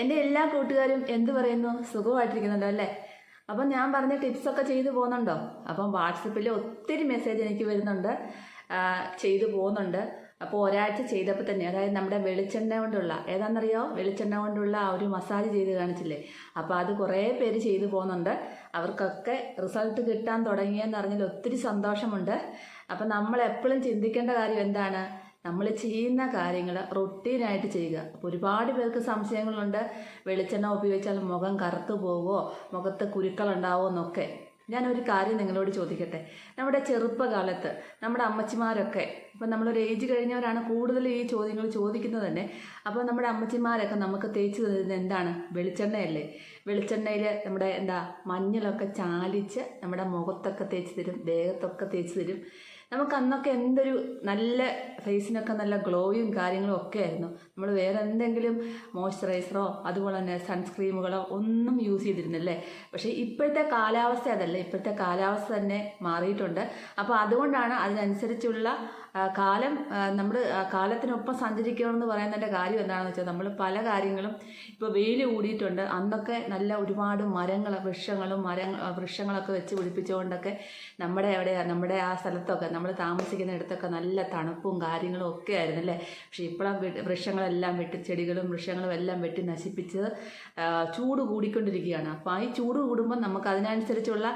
എന്റെ എല്ലാ കൂട്ടുകാരും എന്ത് പറയുന്നു? സുഖമായിട്ടിരിക്കുന്നുണ്ടോ അല്ലേ? അപ്പം ഞാൻ പറഞ്ഞ ടിപ്സൊക്കെ ചെയ്തു പോകുന്നുണ്ടോ? അപ്പം വാട്സപ്പിൽ ഒത്തിരി മെസ്സേജ് എനിക്ക് വരുന്നുണ്ട്. ചെയ്തു പോകുന്നുണ്ട്. അപ്പോൾ ഒരാഴ്ച ചെയ്തപ്പോൾ തന്നെ അതായത് നമ്മുടെ വെളിച്ചെണ്ണ കൊണ്ടുള്ള ഏതാണെന്നറിയോ? വെളിച്ചെണ്ണ കൊണ്ടുള്ള ആ ഒരു മസാജ് ചെയ്ത് കാണിച്ചില്ലേ? അപ്പോൾ അത് കുറേ പേര് ചെയ്തു പോകുന്നുണ്ട്. അവർക്കൊക്കെ റിസൾട്ട് കിട്ടാൻ തുടങ്ങിയെന്ന് അറിഞ്ഞാൽ ഒത്തിരി സന്തോഷമുണ്ട്. അപ്പം നമ്മൾ എപ്പോഴും ചിന്തിക്കേണ്ട കാര്യം എന്താണ്? നമ്മൾ ചെയ്യുന്ന കാര്യങ്ങൾ റൊട്ടീനായിട്ട് ചെയ്യുക. അപ്പോൾ ഒരുപാട് പേർക്ക് സംശയങ്ങളുണ്ട്. വെളിച്ചെണ്ണ ഉപയോഗിച്ചാൽ മുഖം കറുത്തു പോവോ? മുഖത്ത് കുരുക്കളുണ്ടാവോ എന്നൊക്കെ. ഞാനൊരു കാര്യം നിങ്ങളോട് ചോദിക്കട്ടെ? നമ്മുടെ ചെറുപ്പകാലത്ത് നമ്മുടെ അമ്മച്ചിമാരൊക്കെ ഇപ്പം നമ്മളൊരു ഏജ് കഴിഞ്ഞവരാണ് കൂടുതൽ ഈ ചോദ്യങ്ങൾ ചോദിക്കുന്നത് തന്നെ. അപ്പോൾ നമ്മുടെ അമ്മച്ചിമാരൊക്കെ നമുക്ക് തേച്ച് തരുന്നത് എന്താണ്? വെളിച്ചെണ്ണയല്ലേ? വെളിച്ചെണ്ണയിൽ നമ്മുടെ എന്താ? മഞ്ഞളൊക്കെ ചാലിച്ച് നമ്മുടെ മുഖത്തൊക്കെ തേച്ച് തരും ദേഹത്തൊക്കെ തേച്ച് തരും. നമുക്ക് അന്നൊക്കെ എന്തൊരു നല്ല ഫേസിനൊക്കെ നല്ല ഗ്ലോയും കാര്യങ്ങളും ഒക്കെ ആയിരുന്നു. നമ്മൾ വേറെ എന്തെങ്കിലും മോയ്സ്ചറൈസറോ അതുപോലെ തന്നെ സൺസ്ക്രീമുകളോ ഒന്നും യൂസ് ചെയ്തിരുന്നില്ലേ പക്ഷേ ഇപ്പോഴത്തെ കാലാവസ്ഥ അതല്ല? ഇപ്പോഴത്തെ കാലാവസ്ഥ തന്നെ മാറിയിട്ടുണ്ട്. അപ്പോൾ അതുകൊണ്ടാണ് അതിനനുസരിച്ചുള്ള കാലം നമ്മൾ കാലത്തിനൊപ്പം സഞ്ചരിക്കണമെന്ന് പറയുന്നതിന്റെ കാര്യം എന്താണെന്ന് വെച്ചാൽ നമ്മൾ പല കാര്യങ്ങളും ഇപ്പോൾ വെയിൽ കൂടിയിട്ടുണ്ട്. അന്നൊക്കെ നല്ല ഒരുപാട് മരങ്ങൾ വൃക്ഷങ്ങളും മരങ്ങൾ വൃക്ഷങ്ങളൊക്കെ വെച്ച് പിടിപ്പിച്ചുകൊണ്ടൊക്കെ നമ്മുടെ അവിടെ നമ്മുടെ ആ സ്ഥലത്തൊക്കെ നമ്മൾ താമസിക്കുന്ന ഇടത്തൊക്കെ നല്ല തണുപ്പും കാര്യങ്ങളും ഒക്കെ ആയിരുന്നു അല്ലേ? പക്ഷേ ഇപ്പോഴും വൃക്ഷങ്ങളെല്ലാം വെട്ടി ചെടികളും വൃക്ഷങ്ങളും എല്ലാം വെട്ടി നശിപ്പിച്ച് ചൂട് കൂടിക്കൊണ്ടിരിക്കുകയാണ്. അപ്പോൾ ആ ഈ ചൂട് കൂടുമ്പോൾ നമുക്ക് അതിനനുസരിച്ചുള്ള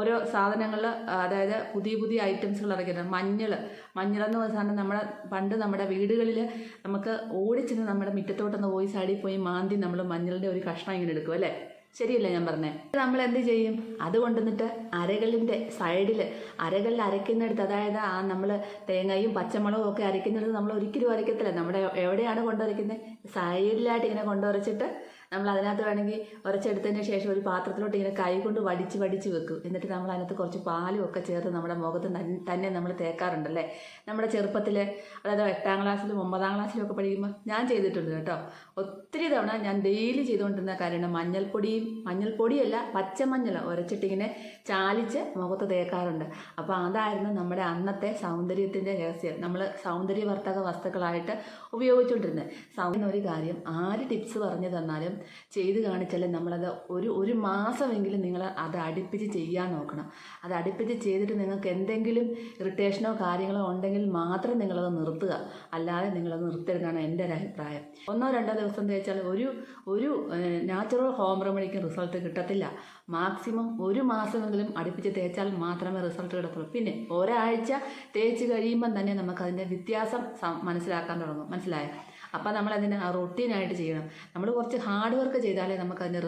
ഓരോ സാധനങ്ങൾ അതായത് പുതിയ പുതിയ ഐറ്റംസുകൾ ഇറക്കിയിട്ടുണ്ട്. മഞ്ഞൾ മഞ്ഞളെന്ന് സാധനം നമ്മുടെ പണ്ട് നമ്മുടെ വീടുകളിൽ നമുക്ക് ഓടിച്ചെന്ന് നമ്മുടെ മുറ്റത്തോട്ടൊന്ന് പോയി സൈഡിൽ പോയി മാന്തി നമ്മൾ മഞ്ഞളിന്റെ ഒരു കഷ്ണം ഇങ്ങനെ എടുക്കും അല്ലേ? ശരിയല്ലേ ഞാൻ പറഞ്ഞേ? നമ്മൾ എന്ത് ചെയ്യും? അത് കൊണ്ടുവന്നിട്ട് അരകല്ലിന്റെ സൈഡിൽ അരകല്ലിൽ അരയ്ക്കുന്നിടത്ത് അതായത് ആ നമ്മൾ തേങ്ങയും പച്ചമുളകും ഒക്കെ അരയ്ക്കുന്നിടത്ത് നമ്മൾ ഒരിക്കലും അരയ്ക്കത്തില്ല. നമ്മുടെ എവിടെയാണ് കൊണ്ടുവരയ്ക്കുന്നത് സൈഡിലായിട്ട് ഇങ്ങനെ കൊണ്ടുവരച്ചിട്ട് നമ്മൾ അതിനകത്ത് വേണമെങ്കിൽ ഉരച്ചെടുത്തതിന് ശേഷം ഒരു പാത്രത്തിലോട്ട് ഇങ്ങനെ കൈ കൊണ്ട് വടിച്ച് വടിച്ച് വെക്കും. എന്നിട്ട് നമ്മൾ അതിനകത്ത് കുറച്ച് പാലും ഒക്കെ ചേർത്ത് നമ്മുടെ മുഖത്ത് തന്നെ നമ്മൾ തേക്കാറുണ്ടല്ലേ? നമ്മുടെ ചെറുപ്പത്തിൽ അതായത് എട്ടാം ക്ലാസ്സിലും ഒമ്പതാം ക്ലാസ്സിലും ഒക്കെ പഠിക്കുമ്പോൾ ഞാൻ ചെയ്തിട്ടുണ്ട് കേട്ടോ. ഒത്തിരി തവണ ഞാൻ ഡെയിലി ചെയ്തുകൊണ്ടിരുന്ന കാര്യമാണ് മഞ്ഞൾപ്പൊടിയും മഞ്ഞൾപ്പൊടിയല്ല പച്ചമഞ്ഞൾ ഉരച്ചിട്ടിങ്ങനെ ചാലിച്ച് മുഖത്ത് തേക്കാറുണ്ട്. അപ്പോൾ അതായിരുന്നു നമ്മുടെ അന്നത്തെ സൗന്ദര്യത്തിന്റെ രഹസ്യം. നമ്മൾ സൗന്ദര്യവർത്തക വസ്തുക്കളായിട്ട് ഉപയോഗിച്ചുകൊണ്ടിരുന്നത്. സൗന്ദര്യം ഒരു കാര്യം ആര് ടിപ്സ് പറഞ്ഞു തന്നാലും ചെയ്ത് കാണിച്ചാൽ നമ്മളത് ഒരു ഒരു മാസമെങ്കിലും നിങ്ങൾ അത് അടുപ്പിച്ച് ചെയ്യാൻ നോക്കണം. അത് അടുപ്പിച്ച് ചെയ്തിട്ട് നിങ്ങൾക്ക് എന്തെങ്കിലും ഇറിറ്റേഷനോ കാര്യങ്ങളോ ഉണ്ടെങ്കിൽ മാത്രം നിങ്ങളത് നിർത്തുക. അല്ലാതെ നിങ്ങളത് നിർത്തരുതാണ് എന്റെ ഒരു അഭിപ്രായം. ഒന്നോ രണ്ടോ ദിവസം തേച്ചാൽ ഒരു ഒരു നാച്ചുറൽ ഹോം റെമഡിക്ക് റിസൾട്ട് കിട്ടത്തില്ല. മാക്സിമം ഒരു മാസമെങ്കിലും അടുപ്പിച്ച് തേച്ചാൽ മാത്രമേ റിസൾട്ട് കിട്ടത്തുള്ളൂ. പിന്നെ ഒരാഴ്ച തേച്ച് കഴിയുമ്പം തന്നെ നമുക്കതിന്റെ വ്യത്യാസം മനസ്സിലാക്കാൻ തുടങ്ങും. മനസ്സിലായോ? അപ്പം നമ്മൾ അതിന് റൊട്ടീനായിട്ട് ചെയ്യണം. നമ്മൾ കുറച്ച് ഹാർഡ് വർക്ക് ചെയ്താലേ നമുക്ക് അതിന്റെ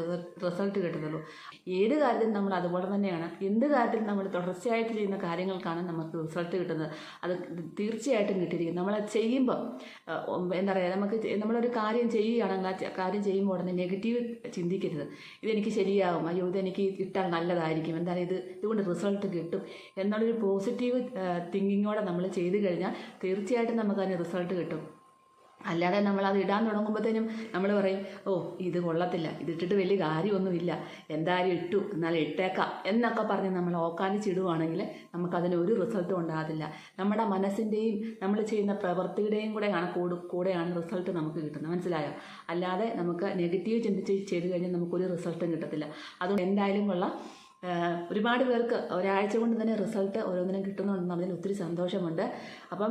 റിസൾട്ട് കിട്ടത്തുള്ളൂ. ഏത് കാര്യത്തിലും നമ്മൾ അതുപോലെ തന്നെയാണ്. എന്ത് കാര്യത്തിൽ നമ്മൾ തുടർച്ചയായിട്ട് ചെയ്യുന്ന കാര്യങ്ങൾക്കാണ് നമുക്ക് റിസൾട്ട് കിട്ടുന്നത്. അത് തീർച്ചയായിട്ടും കിട്ടിയിരിക്കും. നമ്മൾ ചെയ്യുമ്പോൾ എന്താ പറയുക നമുക്ക് നമ്മളൊരു കാര്യം ചെയ്യുകയാണെങ്കിൽ ആ കാര്യം ചെയ്യുമ്പോൾ ഉടനെ നെഗറ്റീവ് ചിന്തിക്കരുത്. ഇതെനിക്ക് ശരിയാകും അയ്യോ ഇതെനിക്ക് ഇട്ടാൽ നല്ലതായിരിക്കും. എന്തായാലും ഇത് ഇതുകൊണ്ട് റിസൾട്ട് കിട്ടും എന്നുള്ളൊരു പോസിറ്റീവ് തിങ്കിങ്ങോടെ നമ്മൾ ചെയ്ത് കഴിഞ്ഞാൽ തീർച്ചയായിട്ടും നമുക്ക് അതിന് റിസൾട്ട് കിട്ടും. അല്ലാതെ നമ്മൾ അത് ഇടാൻ തുടങ്ങുമ്പോഴത്തേനും നമ്മൾ പറയും ഓ ഇത് കൊള്ളത്തില്ല. ഇതിട്ടിട്ട് വലിയ കാര്യമൊന്നുമില്ല. എന്തായാലും ഇട്ടു? എന്നാൽ ഇട്ടേക്കാം. എന്നൊക്കെ പറഞ്ഞ് നമ്മൾ ഓക്കാനിച്ചിടുവാണെങ്കിൽ നമുക്കതിന് ഒരു റിസൾട്ടും ഉണ്ടാകത്തില്ല. നമ്മുടെ മനസ്സിന്റെയും നമ്മൾ ചെയ്യുന്ന പ്രവൃത്തിയുടെയും കൂടെ കണക്കൂട് കൂടെയാണ് റിസൾട്ട് നമുക്ക് കിട്ടുന്നത്. മനസ്സിലായോ? അല്ലാതെ നമുക്ക് നെഗറ്റീവ് ചിന്തിച്ച് ചെയ്ത് കഴിഞ്ഞാൽ നമുക്കൊരു റിസൾട്ടും കിട്ടത്തില്ല. അതുകൊണ്ട് എന്തായാലും കൊള്ളാം. ഒരുപാട് പേർക്ക് ഒരാഴ്ച കൊണ്ട് തന്നെ റിസൾട്ട് ഓരോന്നിനും കിട്ടുന്നുണ്ടെന്ന് അതിൽ ഒത്തിരി സന്തോഷമുണ്ട്. അപ്പം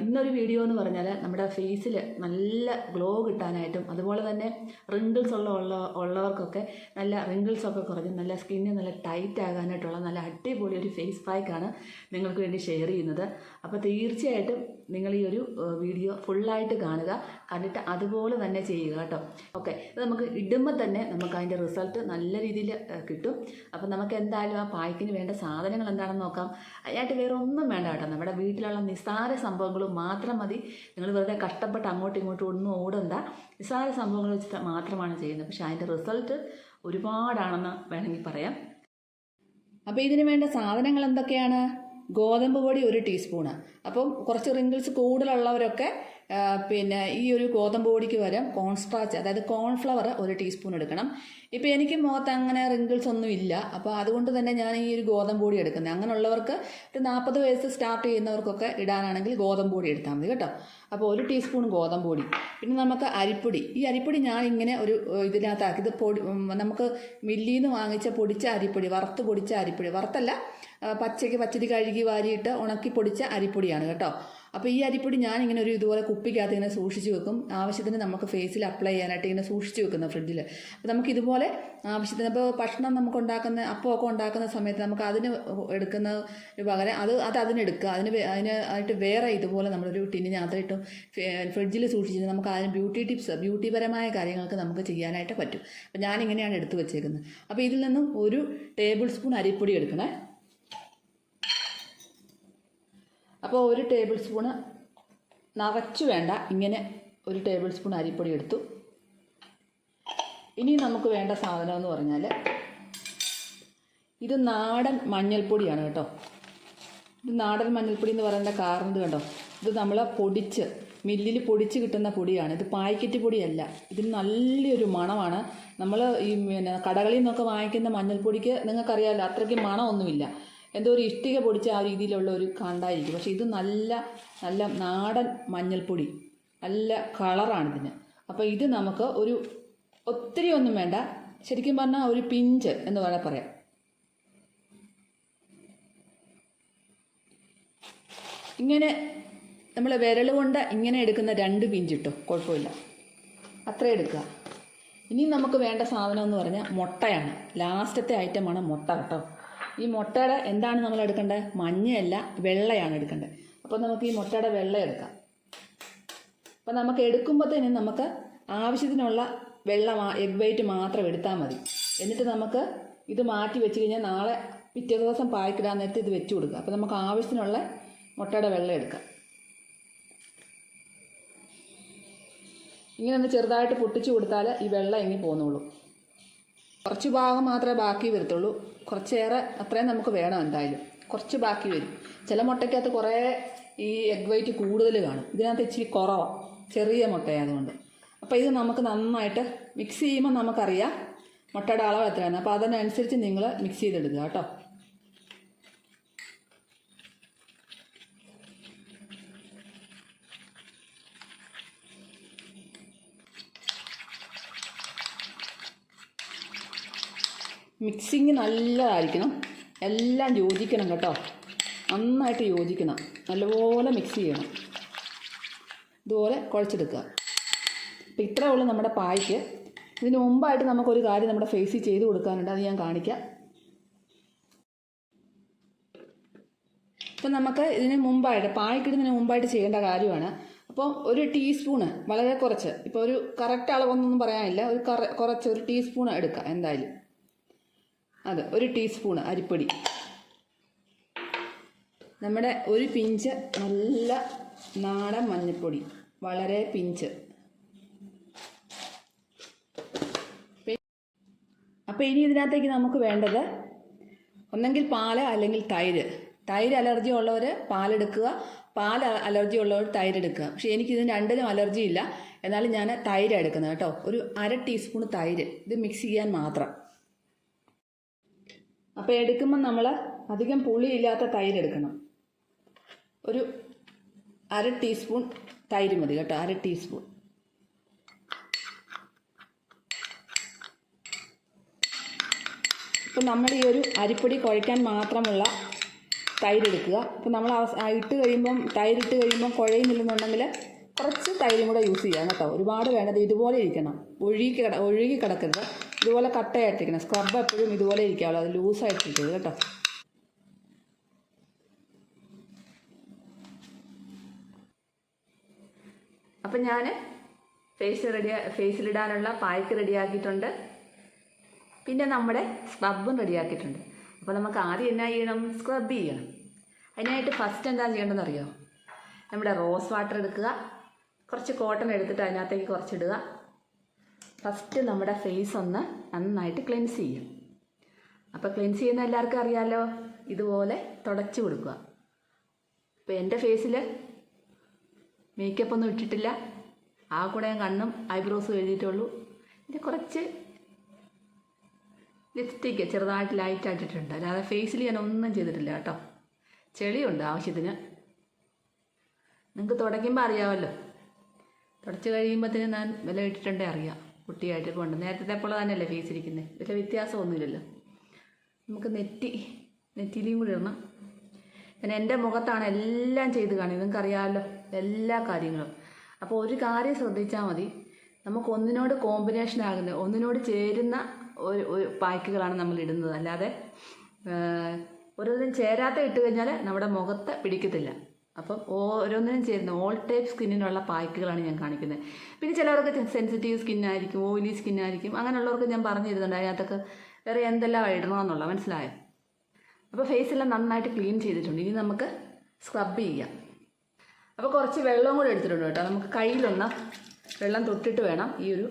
ഇന്നൊരു വീഡിയോ എന്ന് പറഞ്ഞാൽ നമ്മുടെ ഫേസിൽ നല്ല ഗ്ലോ കിട്ടാനായിട്ടും അതുപോലെ തന്നെ റിങ്കിൾസ് ഉള്ള ഉള്ള ഉള്ളവർക്കൊക്കെ നല്ല റിങ്കിൾസ് ഒക്കെ കുറഞ്ഞ് നല്ല സ്കിന്ന് നല്ല ടൈറ്റ് ആകാനായിട്ടുള്ള നല്ല അടിപൊളി ഒരു ഫേസ് പാക്കാണ് നിങ്ങൾക്ക് വേണ്ടി ഷെയർ ചെയ്യുന്നത്. അപ്പോൾ തീർച്ചയായിട്ടും നിങ്ങൾ ഈ ഒരു വീഡിയോ ഫുള്ളായിട്ട് കാണുക. കണ്ടിട്ട് അതുപോലെ തന്നെ ചെയ്യുക കേട്ടോ. ഓക്കെ. ഇത് നമുക്ക് ഇടുമ്പോൾ തന്നെ നമുക്ക് അതിന്റെ റിസൾട്ട് നല്ല രീതിയിൽ കിട്ടും. അപ്പം നമുക്ക് എന്തായാലും ആ പായ്ക്കിന് വേണ്ട സാധനങ്ങൾ എന്താണെന്ന് നോക്കാം. അതിനായിട്ട് വേറെ ഒന്നും വേണ്ട കേട്ടോ. നമ്മുടെ വീട്ടിലുള്ള നിസ്സാര സംഭവങ്ങൾ മാത്രം മതി. നിങ്ങൾ വെറുതെ കഷ്ടപ്പെട്ട് അങ്ങോട്ടും ഇങ്ങോട്ടും ഒന്നും ഓടണ്ട. നിസ്സാര സംഭവങ്ങൾ വെച്ചിട്ട് മാത്രമാണ് ചെയ്യുന്നത്. പക്ഷേ അതിന്റെ റിസൾട്ട് ഒരുപാടാണെന്ന് വേണമെങ്കിൽ പറയാം. അപ്പോൾ ഇതിന് വേണ്ട സാധനങ്ങൾ എന്തൊക്കെയാണ്? ഗോതമ്പ് പൊടി ഒരു ടീസ്പൂണ്. അപ്പം കുറച്ച് റിങ്കിൾസ് കൂടുതലുള്ളവരൊക്കെ പിന്നെ ഈ ഒരു ഗോതമ്പ് പൊടിക്ക് പകരം കോൺസ്ട്രാച്ച് അതായത് കോൺഫ്ലവർ ഒരു ടീസ്പൂൺ എടുക്കണം. ഇപ്പോൾ എനിക്ക് മുഖത്ത് അങ്ങനെ റിങ്കിൾസ് ഒന്നും ഇല്ല. അപ്പോൾ അതുകൊണ്ട് തന്നെ ഞാൻ ഈ ഒരു ഗോതമ്പ് പൊടി എടുക്കുന്നത്. അങ്ങനെയുള്ളവർക്ക് ഒരു നാൽപ്പത് വയസ്സ് സ്റ്റാർട്ട് ചെയ്യുന്നവർക്കൊക്കെ ഇടാനാണെങ്കിൽ ഗോതമ്പ് പൊടി എടുത്താൽ മതി കേട്ടോ. അപ്പോൾ ഒരു ടീസ്പൂൺ ഗോതമ്പ് പൊടി. പിന്നെ നമുക്ക് അരിപ്പൊടി. ഈ അരിപ്പൊടി ഞാൻ ഇങ്ങനെ ഒരു ഇതിനകത്താക്കി. ഇത് പൊടി നമുക്ക് മില്ലിൽ നിന്ന് വാങ്ങിച്ച പൊടിച്ച അരിപ്പൊടി വറുത്ത് പൊടിച്ച അരിപ്പൊടി. വറുത്തല്ല പച്ചയ്ക്ക് പച്ചരി കഴുകി വാരിയിട്ട് ഉണക്കി പൊടിച്ച അരിപ്പൊടിയാണ് കേട്ടോ. അപ്പോൾ ഈ അരിപ്പൊടി ഞാൻ ഇങ്ങനെ ഒരു ഇതുപോലെ കുപ്പിക്കകത്ത് ഇങ്ങനെ സൂക്ഷിച്ച് വെക്കും. ആവശ്യത്തിന് നമുക്ക് ഫേസിൽ അപ്ലൈ ചെയ്യാനായിട്ട് ഇങ്ങനെ സൂക്ഷിച്ച് വെക്കുന്ന ഫ്രിഡ്ജിൽ അപ്പോൾ നമുക്ക് ഇതുപോലെ ആവശ്യത്തിന് ഇപ്പോൾ ഭക്ഷണം നമുക്ക് ഉണ്ടാക്കുന്ന അപ്പമൊക്കെ ഉണ്ടാക്കുന്ന സമയത്ത് നമുക്ക് അതിന് എടുക്കുന്ന പകരം അത് അത് അതിനെടുക്കുക അതിന് അതിന് ആയിട്ട് വേറെ ഇതുപോലെ നമ്മളൊരു ടിന്നിനകത്തായിട്ടും ഫ്രിഡ്ജിൽ സൂക്ഷിച്ചിട്ട് നമുക്ക് അതിന് ബ്യൂട്ടി ടിപ്സ് ബ്യൂട്ടിപരമായ കാര്യങ്ങൾക്ക് നമുക്ക് ചെയ്യാനായിട്ട് പറ്റും. അപ്പോൾ ഞാനിങ്ങനെയാണ് എടുത്തു വെച്ചേക്കുന്നത്. അപ്പോൾ ഇതിൽ നിന്നും ഒരു ടേബിൾ സ്പൂൺ അരിപ്പൊടി എടുക്കണേ. അപ്പോൾ ഒരു ടേബിൾ സ്പൂണ് നിറച്ചു വേണ്ട. ഇങ്ങനെ ഒരു ടേബിൾ സ്പൂൺ അരിപ്പൊടി എടുത്തു. ഇനി നമുക്ക് വേണ്ട സാധനം എന്ന് പറഞ്ഞാൽ ഇത് നാടൻ മഞ്ഞൾപ്പൊടിയാണ് കേട്ടോ. ഇത് നാടൻ മഞ്ഞൾപ്പൊടി എന്ന് പറയുന്ന കാരണം ഇത് കണ്ടോ? ഇത് നമ്മൾ പൊടിച്ച് മില്ലിൽ പൊടിച്ച് കിട്ടുന്ന പൊടിയാണ്. ഇത് പായ്ക്കറ്റ് പൊടിയല്ല. ഇതിന് നല്ലൊരു മണമാണ്. നമ്മൾ ഈ പിന്നെ കടകളിൽ നിന്നൊക്കെ വാങ്ങിക്കുന്ന മഞ്ഞൾപ്പൊടിക്ക് നിങ്ങൾക്കറിയാമല്ലോ അത്രയ്ക്ക് മണമൊന്നുമില്ല. എന്തോ ഒരു ഇഷ്ടിക പൊടിച്ച ആ രീതിയിലുള്ള ഒരു കണ്ടായിരിക്കും. പക്ഷേ ഇത് നല്ല നല്ല നാടൻ മഞ്ഞൾപ്പൊടി. നല്ല കളറാണ് ഇതിന്. അപ്പോൾ ഇത് നമുക്ക് ഒരു ഒത്തിരി ഒന്നും വേണ്ട. ശരിക്കും പറഞ്ഞാൽ ഒരു പിഞ്ച് എന്ന് വേണേൽ പറയാം. ഇങ്ങനെ നമ്മൾ വിരൽ കൊണ്ട് ഇങ്ങനെ എടുക്കുന്ന രണ്ട് പിഞ്ചിട്ടോ കുഴപ്പമില്ല. അത്ര എടുക്കുക. ഇനി നമുക്ക് വേണ്ട സാധനം എന്ന് പറഞ്ഞാൽ മുട്ടയാണ്. ലാസ്റ്റത്തെ ഐറ്റമാണ് മുട്ട കേട്ടോ. ഈ മുട്ടയുടെ എന്താണ് നമ്മൾ എടുക്കേണ്ടത്? മഞ്ഞയല്ല വെള്ളയാണ് എടുക്കേണ്ടത്. അപ്പോൾ നമുക്ക് ഈ മുട്ടയുടെ വെള്ള എടുക്കാം. അപ്പോൾ നമുക്ക് എടുക്കുമ്പോഴത്തേനും നമുക്ക് ആവശ്യത്തിനുള്ള വെള്ളം എഗ് വൈറ്റ് മാത്രം എടുത്താൽ മതി. എന്നിട്ട് നമുക്ക് ഇത് മാറ്റി വെച്ച് കഴിഞ്ഞാൽ നാളെ പിറ്റേ ദിവസം പായ്ക്കിടാൻ നേരത്തെ ഇത് വെച്ച് കൊടുക്കുക. അപ്പോൾ നമുക്ക് ആവശ്യത്തിനുള്ള മുട്ടയുടെ വെള്ളം എടുക്കാം. ഇങ്ങനെ ഒന്ന് ചെറുതായിട്ട് പൊട്ടിച്ചു കൊടുത്താൽ ഈ വെള്ളം ഇങ്ങനെ പോന്നോളൂ. കുറച്ച് ഭാഗം മാത്രമേ ബാക്കി വരത്തുള്ളൂ. കുറച്ചേറെ അത്രയും നമുക്ക് വേണം എന്തായാലും. കുറച്ച് ബാക്കി വരും. ചില മുട്ടയ്ക്കകത്ത് കുറേ ഈ എഗ് വൈറ്റ് കൂടുതൽ കാണും. ഇതിനകത്ത് ഇച്ചിരി കുറവാണ് ചെറിയ മുട്ടയായതുകൊണ്ട്. അപ്പോൾ ഇത് നമുക്ക് നന്നായിട്ട് മിക്സ് ചെയ്യുമ്പോൾ നമുക്കറിയാം മുട്ടയുടെ അളവ് എത്രയാണ്. അപ്പോൾ അതിനനുസരിച്ച് നിങ്ങൾ മിക്സ് ചെയ്തെടുക്കുക കേട്ടോ. മിക്സിങ് നല്ലതായിരിക്കണം. എല്ലാം യോജിക്കണം കേട്ടോ. നന്നായിട്ട് യോജിക്കണം. നല്ലപോലെ മിക്സ് ചെയ്യണം. ഇതുപോലെ കുഴച്ചെടുക്കുക. അപ്പോൾ ഇത്രേ ഉള്ളൂ നമ്മുടെ പായ്ക്ക്. ഇതിന് മുമ്പായിട്ട് നമുക്കൊരു കാര്യം നമ്മുടെ ഫേസിൽ ചെയ്ത് കൊടുക്കാനുണ്ട്. അത് ഞാൻ കാണിക്കാം. അപ്പം നമുക്ക് ഇതിന് മുമ്പായിട്ട് പായ്ക്കിടുന്നതിന് മുമ്പായിട്ട് ചെയ്യേണ്ട കാര്യമാണ്. അപ്പോൾ ഒരു ടീസ്പൂണ് വളരെ കുറച്ച്. ഇപ്പോൾ ഒരു കറക്റ്റ് അളവൊന്നും പറയാനില്ല. ഒരു കറ കുറച്ച് ഒരു ടീസ്പൂൺ എടുക്കുക എന്തായാലും. അത് ഒരു ടീസ്പൂൺ അരിപ്പൊടി. നമ്മുടെ ഒരു പിഞ്ച് നല്ല നാടൻ മഞ്ഞൾപ്പൊടി വളരെ പിഞ്ച്. അപ്പോൾ ഇനി ഇതിനകത്തേക്ക് നമുക്ക് വേണ്ടത് ഒന്നെങ്കിൽ പാൽ അല്ലെങ്കിൽ തൈര്. തൈര് അലർജി ഉള്ളവർ പാലെടുക്കുക പാൽ അലർജി ഉള്ളവർ തൈര് എടുക്കുക പക്ഷേ എനിക്ക് ഇതിന് രണ്ടിനും അലർജി ഇല്ല. എന്നാലും ഞാൻ തൈര് എടുക്കുന്നത് കേട്ടോ. ഒരു അര ടീസ്പൂൺ തൈര്. ഇത് മിക്സ് ചെയ്യാൻ മാത്രം. അപ്പോൾ എടുക്കുമ്പോൾ നമ്മൾ അധികം പുളിയില്ലാത്ത തൈര് എടുക്കണം. ഒരു അര ടീസ്പൂൺ തൈര് മതി കേട്ടോ അര ടീസ്പൂൺ. ഇപ്പം നമ്മൾ ഈ ഒരു അരിപ്പൊടി കുഴയ്ക്കാൻ മാത്രമുള്ള തൈര് എടുക്കുക. ഇപ്പം നമ്മൾ ഇട്ട് കഴിയുമ്പം തൈരിട്ട് കഴിയുമ്പം കുഴയുന്നില്ലെന്നുണ്ടെങ്കിൽ കുറച്ച് തൈരും കൂടെ യൂസ് ചെയ്യാം കേട്ടോ. ഒരുപാട് വേണ്ടത് ഇതുപോലെ ഇരിക്കണം. ഒഴുകി കിട ഒഴുകി കിടക്കരുത്. ഇതുപോലെ കട്ടയായിട്ടിരിക്കണം. സ്ക്രബ് എപ്പോഴും ഇതുപോലെ ഇരിക്കാവുള്ളൂ അത് ലൂസായിട്ടിരിക്കരുത് കേട്ടോ. അപ്പം ഞാൻ ഫേസ് റെഡി ഫേസിലിടാനുള്ള പായ്ക്ക് റെഡിയാക്കിയിട്ടുണ്ട് പിന്നെ നമ്മുടെ സ്ക്രബും റെഡിയാക്കിയിട്ടുണ്ട് അപ്പോൾ നമുക്ക് ആദ്യം എന്നാ ചെയ്യണം? സ്ക്രബ് ചെയ്യണം. അതിനായിട്ട് ഫസ്റ്റ് എന്താ ചെയ്യേണ്ടതെന്ന് അറിയോ നമ്മുടെ റോസ് വാട്ടർ എടുക്കുക. കുറച്ച് കോട്ടൺ എടുത്തിട്ട് അതിനകത്തേക്ക് കുറച്ചിടുക. ഫസ്റ്റ് നമ്മുടെ ഫേസ് ഒന്ന് നന്നായിട്ട് ക്ലെൻസ് ചെയ്യും. അപ്പോൾ ക്ലെൻസ് ചെയ്യുന്ന എല്ലാവർക്കും അറിയാമല്ലോ ഇതുപോലെ തുടച്ചു കൊടുക്കുക. അപ്പോൾ എന്റെ ഫേസിൽ മേക്കപ്പ് ഒന്നും ഇട്ടിട്ടില്ല. ആ കൂടെ ഞാൻ കണ്ണും ഐബ്രോസും എഴുതിയിട്ടുള്ളൂ. പിന്നെ കുറച്ച് ലിപ്സ്റ്റിക്ക് ചെറുതായിട്ട് ലൈറ്റ് ആയിട്ടിട്ടുണ്ട്. അല്ലാതെ ഫേസിൽ ഞാൻ ഒന്നും ചെയ്തിട്ടില്ല കേട്ടോ. ചെളിയുണ്ട് ആവശ്യത്തിന്. നിങ്ങൾക്ക് തുടയ്ക്കുമ്പോൾ അറിയാമല്ലോ തുടച്ച് കഴിയുമ്പോഴത്തേന് ഞാൻ വില ഇട്ടിട്ടുണ്ടേ അറിയാം. കുട്ടിയായിട്ട് കൊണ്ട് നേരത്തെ പോലെ തന്നെയല്ലേ ഫേസ് ഇരിക്കുന്നത് വലിയ വ്യത്യാസമൊന്നുമില്ലല്ലോ. നമുക്ക് നെറ്റി നെറ്റിയിലും കൂടി ഇടണം. പിന്നെ എന്റെ മുഖത്താണ് എല്ലാം ചെയ്ത് കാണുന്നത് നിങ്ങൾക്ക് അറിയാമല്ലോ എല്ലാ കാര്യങ്ങളും. അപ്പോൾ ഒരു കാര്യം ശ്രദ്ധിച്ചാൽ മതി. നമുക്ക് ഒന്നിനോട് കോമ്പിനേഷൻ ആകുന്ന ഒന്നിനോട് ചേരുന്ന ഒരു ഒരു പായ്ക്കുകളാണ് നമ്മൾ ഇടുന്നത്. അല്ലാതെ ഓരോന്നും ചേരാത്ത ഇട്ട് കഴിഞ്ഞാൽ നമ്മുടെ മുഖത്ത് പിടിക്കത്തില്ല. അപ്പം ഓരോന്നിനും ചേരുന്ന ഓൾ ടൈപ്പ് സ്കിന്നിനുള്ള പായ്ക്കുകളാണ് ഞാൻ കാണിക്കുന്നത്. പിന്നെ ചിലവർക്ക് സെൻസിറ്റീവ് സ്കിന്നായിരിക്കും ഓയിലി സ്കിന്നായിരിക്കും അങ്ങനെയുള്ളവർക്ക് ഞാൻ പറഞ്ഞു തരുന്നുണ്ട്. അതിനകത്തൊക്കെ വേറെ എന്തെല്ലാം ഇടണമെന്നുള്ള മനസ്സിലായോ? അപ്പോൾ ഫേസ് എല്ലാം നന്നായിട്ട് ക്ലീൻ ചെയ്തിട്ടുണ്ട്. ഇനി നമുക്ക് സ്ക്രബ് ചെയ്യാം. അപ്പോൾ കുറച്ച് വെള്ളവും കൂടി എടുത്തിട്ടുണ്ട് കേട്ടോ. നമുക്ക് കയ്യിലൊന്ന് വെള്ളം തൊട്ടിട്ട് വേണം ഈ ഒരു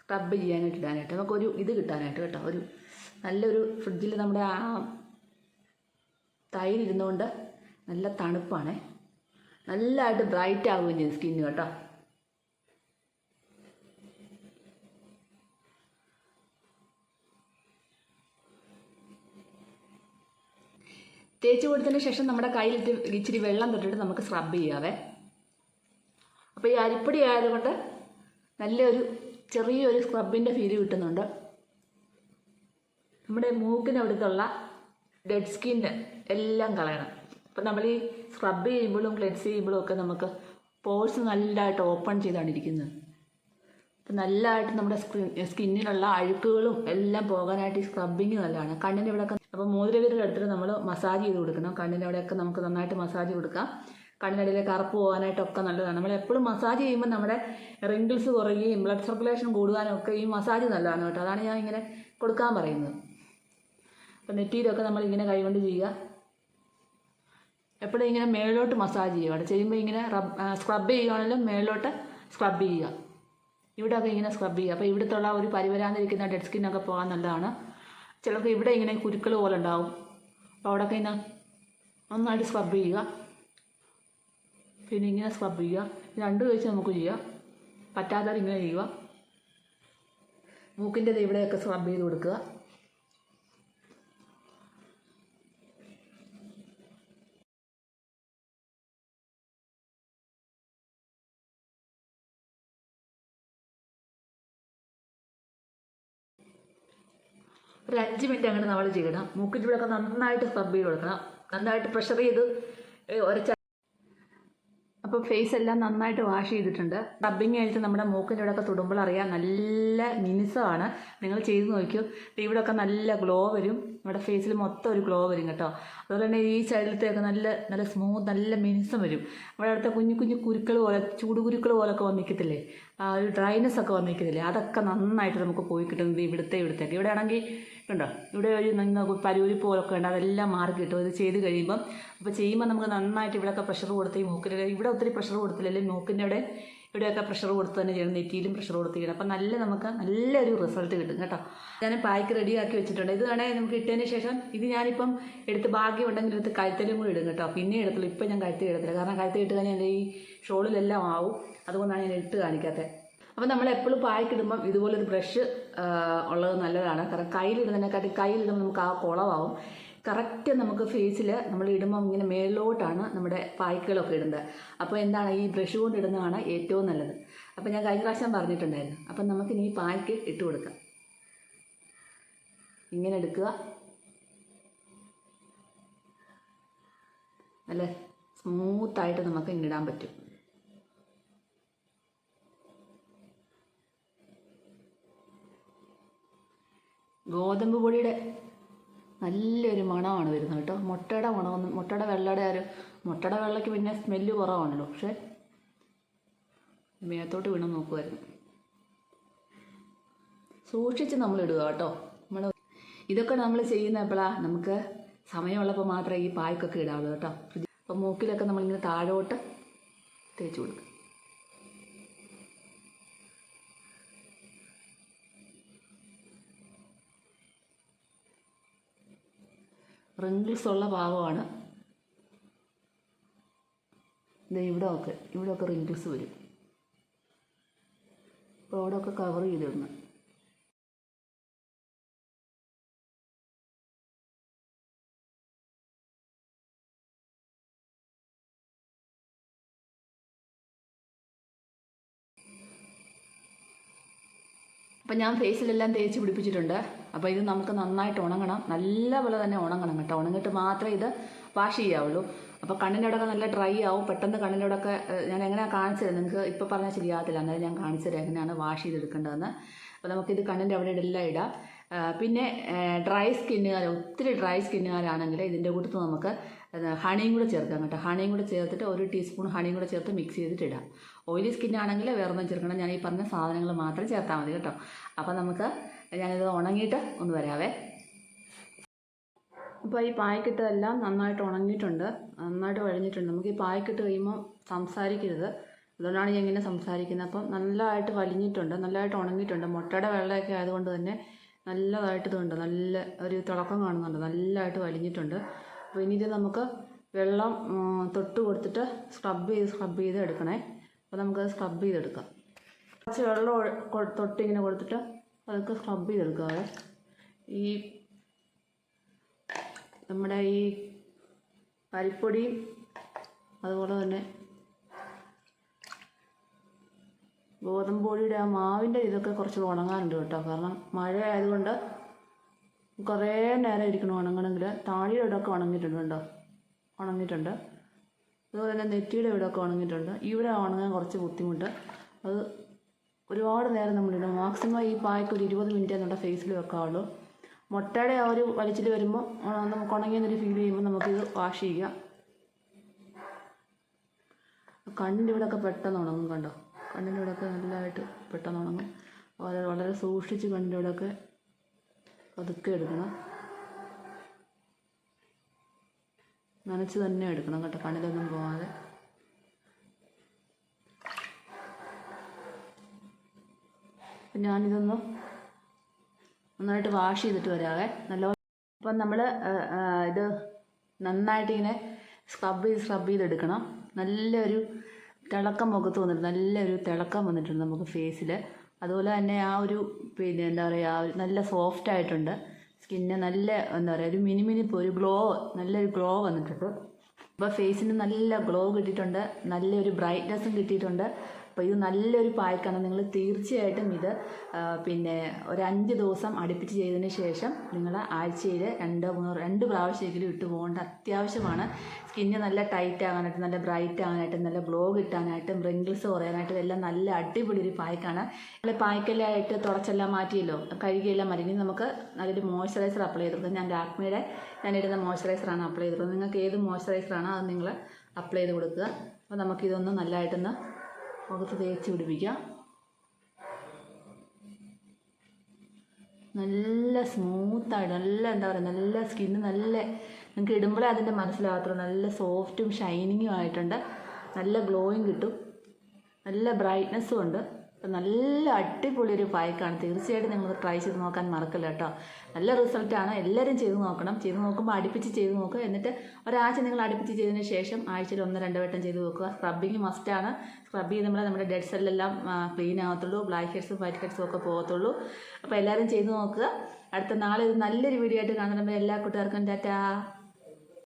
സ്ക്രബ് ചെയ്യാനായിട്ട് ഇടാനായിട്ട്. നമുക്കൊരു ഇത് കിട്ടാനായിട്ട് കേട്ടോ. ഒരു നല്ലൊരു ഫ്രിഡ്ജിൽ നമ്മുടെ ആ തൈരിരുന്നുകൊണ്ട് നല്ല തണുപ്പാണേ. നല്ലതായിട്ട് ബ്രൈറ്റ് ആവുകയും ചെയ്യും സ്കിന്ന് കേട്ടോ. തേച്ച് കൊടുത്തതിന് ശേഷം നമ്മുടെ കയ്യിലിട്ട് ഇച്ചിരി വെള്ളം തൊട്ടിട്ട് നമുക്ക് സ്ക്രബ് ചെയ്യാവേ. അപ്പോൾ ഈ അരിപ്പൊടി ആയതുകൊണ്ട് നല്ലൊരു ചെറിയൊരു സ്ക്രബിന്റെ ഫീൽ കിട്ടുന്നുണ്ട്. നമ്മുടെ മൂക്കിനവിടുത്തുള്ള ഡെഡ് സ്കിന്ന് എല്ലാം കളയണം. അപ്പം നമ്മൾ ഈ സ്ക്രബ് ചെയ്യുമ്പോഴും ക്ലെൻസ് ചെയ്യുമ്പോഴും ഒക്കെ നമുക്ക് പോഴ്സ് നല്ലതായിട്ട് ഓപ്പൺ ചെയ്താണ് ഇരിക്കുന്നത്. അപ്പം നല്ലതായിട്ട് നമ്മുടെ സ്ക്രീൻ സ്കിന്നിലുള്ള അഴുക്കുകളും എല്ലാം പോകാനായിട്ട് ഈ സ്ക്രബിങ് നല്ലതാണ്. കണ്ണിന്റെ ഇവിടെയൊക്കെ അപ്പോൾ മോതിരവിരൽ എടുത്തിട്ട് നമ്മൾ മസാജ് ചെയ്ത് കൊടുക്കണം. കണ്ണിന്റെ അവിടെയൊക്കെ നമുക്ക് നന്നായിട്ട് മസാജ് കൊടുക്കാം. കണ്ണിനടിയിലെ കറുപ്പ് പോകാനായിട്ടൊക്കെ നല്ലതാണ്. നമ്മൾ എപ്പോഴും മസാജ് ചെയ്യുമ്പോൾ നമ്മുടെ റിങ്കിൾസ് കുറയുകയും ബ്ലഡ് സർക്കുലേഷൻ കൂടുവാനും ഒക്കെ ഈ മസാജ് നല്ലതാണ് കേട്ടോ. അതാണ് ഞാൻ ഇങ്ങനെ കൊടുക്കാൻ പറയുന്നത്. അപ്പോൾ നെറ്റിയിലൊക്കെ നമ്മൾ ഇങ്ങനെ കൈകൊണ്ട് ചെയ്യുക. എപ്പോഴും ഇങ്ങനെ മേളിലോട്ട് മസാജ് ചെയ്യുക. അവിടെ ചെയ്യുമ്പോൾ ഇങ്ങനെ സ്ക്രബ് ചെയ്യുകയാണെങ്കിലും മേളിലോട്ട് സ്ക്രബ് ചെയ്യുക. ഇവിടെ ഒക്കെ ഇങ്ങനെ സ്ക്രബ് ചെയ്യുക. അപ്പോൾ ഇവിടുത്തുള്ള ഒരു പരിവരാന്നിരിക്കുന്ന ഡെഡ് സ്കിന്നൊക്കെ പോകാൻ നല്ലതാണ്. ചിലർക്ക് ഇവിടെ ഇങ്ങനെ കുരുക്കൾ പോലെ ഉണ്ടാവും. അപ്പോൾ അവിടെയൊക്കെ ഇങ്ങനെ നന്നായിട്ട് സ്ക്രബ് ചെയ്യുക. പിന്നെ ഇങ്ങനെ സ്ക്രബ് ചെയ്യുക. രണ്ട് വെച്ച് നമുക്ക് ചെയ്യാം. പറ്റാത്തവർ ഇങ്ങനെ ചെയ്യുക. മൂക്കിന്റെ ഇവിടെയൊക്കെ സ്ക്രബ് ചെയ്ത് കൊടുക്കുക. ഒരു അഞ്ച് മിനിറ്റ് അങ്ങനെ നമ്മൾ ചെയ്യണം. ഇവിടെയൊക്കെ നന്നായിട്ട് സ്ക്രബ് ചെയ്ത് കൊടുക്കണം. നന്നായിട്ട് പ്രഷർ ചെയ്ത് ഒരച്ച അപ്പോൾ ഫേസ് എല്ലാം നന്നായിട്ട് വാഷ് ചെയ്തിട്ടുണ്ട്. റബ്ബിങ് കഴിഞ്ഞിട്ട് നമ്മുടെ മൂക്കിന്റെ ഇവിടെയൊക്കെ തൊടുമ്പോൾ അറിയാം നല്ല മിനുസമാണ്. നിങ്ങൾ ചെയ്ത് നോക്കിയോ? ഇവിടെയൊക്കെ നല്ല ഗ്ലോ വരും. നമ്മുടെ ഫേസിൽ മൊത്തം ഒരു ഗ്ലോ വരും കേട്ടോ. അതുപോലെ തന്നെ ഈ സൈഡിലത്തെയൊക്കെ നല്ല നല്ല സ്മൂത്ത് നല്ല മിനുസം വരും. നമ്മുടെ അടുത്ത കുഞ്ഞു കുഞ്ഞു കുരുക്കൾ പോലെ ചൂട് കുരുക്കൾ പോലൊക്കെ വന്നിക്കത്തില്ലേ? ആ ഒരു ഡ്രൈനെസ് ഒക്കെ വന്നിക്കത്തില്ലേ? അതൊക്കെ നന്നായിട്ട് നമുക്ക് പോയി കിട്ടുന്നത് ഇവിടുത്തെ ഇവിടുത്തേക്ക് ഇവിടെ ആണെങ്കിൽ ഉണ്ടോ ഇവിടെ ഒരു നിന്ന് പരൂരി പോലൊക്കെ ഉണ്ട്. അതെല്ലാം മാറി കിട്ടും. ഇത് ചെയ്ത് കഴിയുമ്പം അപ്പോൾ ചെയ്യുമ്പോൾ നമുക്ക് നന്നായിട്ട് ഇവിടെയൊക്കെ പ്രഷർ കൊടുത്ത് ഈ മൂക്കിന്റെ ഇവിടെ ഒത്തിരി പ്രഷർ കൊടുത്തില്ലല്ലേ? മൂക്കിന്റെ അവിടെ ഇവിടെയൊക്കെ പ്രഷർ കൊടുത്ത് തന്നെ ചെയ്യണം. നെറ്റിയിലും പ്രഷർ കൊടുത്ത് ചെയ്യണം. അപ്പം നല്ല നമുക്ക് നല്ലൊരു റിസൾട്ട് കിട്ടും കേട്ടോ. ഞാൻ പായ്ക്ക് റെഡിയാക്കി വെച്ചിട്ടുണ്ട്. ഇത് വേണേൽ നമുക്ക് ഇട്ടതിന് ശേഷം ഇത് ഞാനിപ്പം എടുത്ത് ഭാഗ്യം ഉണ്ടെങ്കിൽ എടുത്ത് കഴുത്തലും കൂടി ഇടും കേട്ടോ. പിന്നെ എടുത്തുള്ളൂ. ഇപ്പം ഞാൻ കഴുത്തിൽ ഇടത്തില്ല. കാരണം കഴുത്തിൽ ഇട്ട് കഴിഞ്ഞാൽ എന്റെ ഈ ഷോളിലെല്ലാം ആവും. അതുകൊണ്ടാണ് ഞാൻ ഇട്ട് കാണിക്കാത്തത് അപ്പം നമ്മൾ എപ്പോഴും പായ്ക്കിടുമ്പം ഇതുപോലൊരു ബ്രഷ് ഉള്ളത് നല്ലതാണ്. കാരണം കയ്യിലിടുന്നതിനെക്കാട്ടി കയ്യിലിടുമ്പോൾ നമുക്ക് ആ കുളമാവും കറക്റ്റ് നമുക്ക് ഫേസിൽ നമ്മൾ ഇടുമ്പം ഇങ്ങനെ മേളിലോട്ടാണ് നമ്മുടെ പായ്ക്കുകളൊക്കെ ഇടുന്നത്. അപ്പോൾ എന്താണ് ഈ ബ്രഷ് കൊണ്ട് ഇടുന്നതാണ് ഏറ്റവും നല്ലത്. അപ്പോൾ ഞാൻ കഴിഞ്ഞ പ്രാവശ്യം പറഞ്ഞിട്ടുണ്ടായിരുന്നു. അപ്പം നമുക്കിനി ഈ പായ്ക്ക് ഇട്ട് കൊടുക്കാം. ഇങ്ങനെ എടുക്കുക. നല്ല സ്മൂത്തായിട്ട് നമുക്ക് ഇങ്ങിടാൻ പറ്റും. ഗോതമ്പ് പൊടിയുടെ നല്ലൊരു മണമാണ് വരുന്നത് കേട്ടോ. മുട്ടയുടെ മണമൊന്നും മുട്ടയുടെ വെള്ളയുടെ ഒരു മുട്ടയുടെ വെള്ളയ്ക്ക് പിന്നെ സ്മെല്ല് കുറവാണല്ലോ. പക്ഷെ മേത്തോട്ട് വീണ് നോക്കുമായിരുന്നു സൂക്ഷിച്ച് നമ്മൾ ഇടുക കേട്ടോ. നമ്മൾ ഇതൊക്കെ നമ്മൾ ചെയ്യുന്ന എപ്പോഴാണ് നമുക്ക് സമയമുള്ളപ്പോൾ മാത്രമേ ഈ പായ്ക്കൊക്കെ ഇടാവുള്ളൂ കേട്ടോ. അപ്പം മൂക്കിലൊക്കെ നമ്മളിങ്ങനെ താഴോട്ട് തേച്ച് കൊടുക്കും റിങ്കിൾസ് ഉള്ള ഭാഗമാണ്. ഇവിടെ ഒക്കെ ഇവിടെ ഒക്കെ റിങ്കിൾസ് വരും. അപ്പോൾ അവിടെ ഒക്കെ കവർ ചെയ്തിടണം അപ്പം ഞാൻ ഫേസിലെല്ലാം തേച്ച് പിടിപ്പിച്ചിട്ടുണ്ട്. അപ്പോൾ ഇത് നമുക്ക് നന്നായിട്ട് ഉണങ്ങണം. നല്ല പോലെ തന്നെ ഉണങ്ങണം കേട്ടോ. ഉണങ്ങിട്ട് മാത്രമേ ഇത് വാഷ് ചെയ്യാവുള്ളൂ. അപ്പോൾ കണ്ണിന്റെ അവിടെയൊക്കെ നല്ല ഡ്രൈ ആവും. പെട്ടെന്ന് ഏഹ്, ഞാൻ എങ്ങനെയാണ് കാണിച്ചു തരാം നിങ്ങൾക്ക് ഇപ്പോൾ പറഞ്ഞാൽ ശരിയാകത്തില്ല. അന്നേരം ഞാൻ കാണിച്ചു തരാം എങ്ങനെയാണ് വാഷ് ചെയ്തെടുക്കേണ്ടതെന്ന്. അപ്പോൾ നമുക്കിത് കണ്ണിന്റെ അവിടെ എല്ലാം ഇടാം. പിന്നെ ഡ്രൈ സ്കിന്നുകാർ ഒത്തിരി ഡ്രൈ സ്കിന്നുകാരാണെങ്കിൽ ഇതിന്റെ കൂട്ടത്ത് നമുക്ക് ഹണിയും കൂടെ ചേർക്കാം കേട്ടോ. ഹണിയും കൂടെ ചേർത്തിട്ട് ഒരു ടീസ്പൂൺ ഹണിയും കൂടെ ചേർത്ത് മിക്സ് ചെയ്തിട്ട് ഇടാം. ഓയിലി സ്കിൻ ആണെങ്കിൽ വേറൊന്നും ചേർക്കണം ഞാൻ ഈ പറഞ്ഞ സാധനങ്ങൾ മാത്രം ചേർത്താൽ മതി കേട്ടോ. അപ്പോൾ നമുക്ക് ഞാനിത് ഉണങ്ങിയിട്ട് ഒന്ന് വരാവേ. അപ്പോൾ ഈ പായ്ക്കിട്ടതെല്ലാം നന്നായിട്ട് ഉണങ്ങിയിട്ടുണ്ട്. നന്നായിട്ട് വഴിഞ്ഞിട്ടുണ്ട്. നമുക്ക് ഈ പായ്ക്കിട്ട് കഴിയുമ്പോൾ സംസാരിക്കരുത്. അതുകൊണ്ടാണ് ഞാൻ ഇങ്ങനെ സംസാരിക്കുന്നത്. അപ്പം നല്ലതായിട്ട് വലിഞ്ഞിട്ടുണ്ട്. നല്ലതായിട്ട് ഉണങ്ങിയിട്ടുണ്ട്. മുട്ടയുടെ വെള്ളമൊക്കെ ആയതുകൊണ്ട് തന്നെ നല്ലതായിട്ട് ഇതുണ്ട്. നല്ല ഒരു തിളക്കം കാണുന്നുണ്ട്. നല്ലതായിട്ട് വലിഞ്ഞിട്ടുണ്ട്. അപ്പോൾ ഇനി ഇത് നമുക്ക് വെള്ളം തൊട്ട് കൊടുത്തിട്ട് സ്ക്രബ് ചെയ്ത് സ്ക്രബ് ചെയ്ത് എടുക്കണേ. അപ്പോൾ നമുക്കത് സ്ക്രബ് ചെയ്തെടുക്കാം. കുറച്ച് വെള്ളം തൊട്ടിങ്ങനെ കൊടുത്തിട്ട് അതൊക്കെ സ്ക്രബ് ചെയ്തെടുക്കാം ഈ നമ്മുടെ ഈ അരിപ്പൊടിയും അതുപോലെ തന്നെ ഗോതമ്പ് പൊടിയുടെ ആ മാവിന്റെ ഇതൊക്കെ കുറച്ച് ഉണങ്ങാനുണ്ട് കേട്ടോ. കാരണം മഴ ആയതുകൊണ്ട് കുറേ നേരം ഇരിക്കണം ഉണങ്ങണമെങ്കിൽ. താഴെയുടെ ഇടമൊക്കെ ഉണങ്ങിയിട്ടുണ്ട് ഉണങ്ങിയിട്ടുണ്ട്. അതുപോലെ തന്നെ നെറ്റിയുടെ ഇവിടെയൊക്കെ ഉണങ്ങിയിട്ടുണ്ട്. ഇവിടെ ഉണങ്ങാൻ കുറച്ച് ബുദ്ധിമുട്ട്. അത് ഒരുപാട് നേരം നമ്മളിടും മാക്സിമം ഈ പായ്ക്ക് ഒരു ഇരുപത് മിനിറ്റ് നമ്മുടെ ഫേസിൽ വെക്കാവുള്ളൂ. മുട്ടയുടെ ആ ഒരു വലിച്ചിൽ വരുമ്പോൾ നമുക്ക് ഉണങ്ങിയെന്നൊരു ഫീൽ ചെയ്യുമ്പോൾ നമുക്കിത് വാഷ് ചെയ്യാം. കണ്ണിന്റെ ഇവിടെയൊക്കെ പെട്ടെന്ന് ഉണങ്ങും കണ്ടോ? കണ്ണിന്റെ ഇവിടെയൊക്കെ നല്ലതായിട്ട് പെട്ടെന്ന് ഉണങ്ങും. വളരെ വളരെ സൂക്ഷിച്ച് കണ്ണിന്റെ പതുക്കെ എടുക്കണം. നനച്ച് തന്നെ എടുക്കണം കേട്ടോ കണ്ണിലൊന്നും പോകാതെ അപ്പം ഞാനിതൊന്ന് നന്നായിട്ട് വാഷ് ചെയ്തിട്ട് വരാവേ. നല്ല അപ്പം നമ്മൾ ഇത് നന്നായിട്ട് ഇങ്ങനെ സ്ക്രബ് ചെയ്ത് സ്ക്രബ് ചെയ്തെടുക്കണം. നല്ലൊരു തിളക്കം മുഖത്ത് വന്നിട്ട് നല്ലൊരു തിളക്കം വന്നിട്ടുണ്ട് നമുക്ക് ഫേസിൽ അതുപോലെ തന്നെ ആ ഒരു പിന്നെ എന്താ പറയുക നല്ല സോഫ്റ്റ് ആയിട്ടുണ്ട്. സ്കിന്ന് നല്ല എന്താ പറയുക ഒരു മിനി ഒരു ഗ്ലോ നല്ലൊരു ഗ്ലോ വന്നിട്ടുണ്ട്. അപ്പോൾ ഫേസിന് നല്ല ഗ്ലോ കിട്ടിയിട്ടുണ്ട്. നല്ലൊരു ബ്രൈറ്റ്നസ്സും കിട്ടിയിട്ടുണ്ട്. അപ്പോൾ ഇത് നല്ലൊരു പായ്ക്കാണ് നിങ്ങൾ തീർച്ചയായിട്ടും ഇത് പിന്നെ ഒരു അഞ്ച് ദിവസം അടുപ്പിച്ച് ചെയ്തതിന് ശേഷം നിങ്ങൾ ആഴ്ചയിൽ രണ്ടോ മൂന്നോ രണ്ട് പ്രാവശ്യമെങ്കിലും ഇട്ട് പോകേണ്ട അത്യാവശ്യമാണ്. സ്കിന്ന് നല്ല ടൈറ്റ് ആകാനായിട്ട് നല്ല ബ്രൈറ്റ് ആകാനായിട്ട് നല്ല ഗ്ലോ കിട്ടാനായിട്ടും റിങ്കിൾസ് കുറയാനായിട്ടും എല്ലാം നല്ല അടിപൊളി ഒരു പായ്ക്കാണ് നമ്മൾ പായ്ക്കെല്ലാം തുടച്ചെല്ലാം മാറ്റിയല്ലോ കഴുകിയെല്ലാം മാറ്റി. നമുക്ക് നല്ലൊരു മോയ്സ്ചറൈസർ അപ്ലൈ ചെയ്തിട്ടുണ്ട്. ഞാൻ ലാക്മിയുടെ ഞാൻ ഇടുന്ന മോയ്സ്ചറൈസറാണ് അപ്ലൈ ചെയ്തിട്ടുള്ളത്. നിങ്ങൾക്ക് ഏത് മോയ്സ്ചറൈസറാണോ അത് നിങ്ങൾ അപ്ലൈ ചെയ്ത് കൊടുക്കുക. അപ്പോൾ നമുക്കിതൊന്ന് നല്ലതായിട്ടൊന്ന് മുഖത്ത് തേച്ച് പിടിപ്പിക്കാം. നല്ല സ്മൂത്തായിട്ട് നല്ല എന്താ പറയുക നല്ല സ്കിന്ന് നല്ല നിങ്ങൾക്ക് ഇടുമ്പോഴേ അതിന്റെ മനസ്സിലാകത്തുള്ളൂ. നല്ല സോഫ്റ്റും ഷൈനിങ്ങും ആയിട്ടുണ്ട്. നല്ല ഗ്ലോയും കിട്ടും. നല്ല ബ്രൈറ്റ്നസ്സും ഉണ്ട്. അപ്പം നല്ല അടിപൊളി ഒരു പായ്ക്കാണ് തീർച്ചയായിട്ടും നിങ്ങൾ ട്രൈ ചെയ്ത് നോക്കാൻ മറക്കില്ല കേട്ടോ. നല്ല റിസൾട്ടാണ് എല്ലാവരും ചെയ്ത് നോക്കണം. ചെയ്ത് നോക്കുമ്പോൾ അടുപ്പിച്ച് ചെയ്ത് നോക്കുക. എന്നിട്ട് ഒരാഴ്ച നിങ്ങൾ അടുപ്പിച്ച് ചെയ്തതിന് ശേഷം ആഴ്ചയിൽ ഒന്ന് രണ്ട് വട്ടം ചെയ്ത് നോക്കുക സ്ക്രബിങ് മസ്റ്റാണ് സ്ക്രബ് ചെയ്യുമ്പോൾ നമ്മുടെ ഡെഡ് സെല്ലെല്ലാം ക്ലീൻ ആകത്തുള്ളൂ. ബ്ലാക്ക് ഹെഡ്സും വൈറ്റ് ഹെഡ്സും ഒക്കെ പോകത്തുള്ളൂ. അപ്പോൾ എല്ലാവരും ചെയ്ത് നോക്കുക. അടുത്ത നാളെ ഒരു നല്ലൊരു വീഡിയോ ആയിട്ട് കാണുമ്പോൾ എല്ലാ കൂട്ടുകാർക്കും ടാറ്റാ.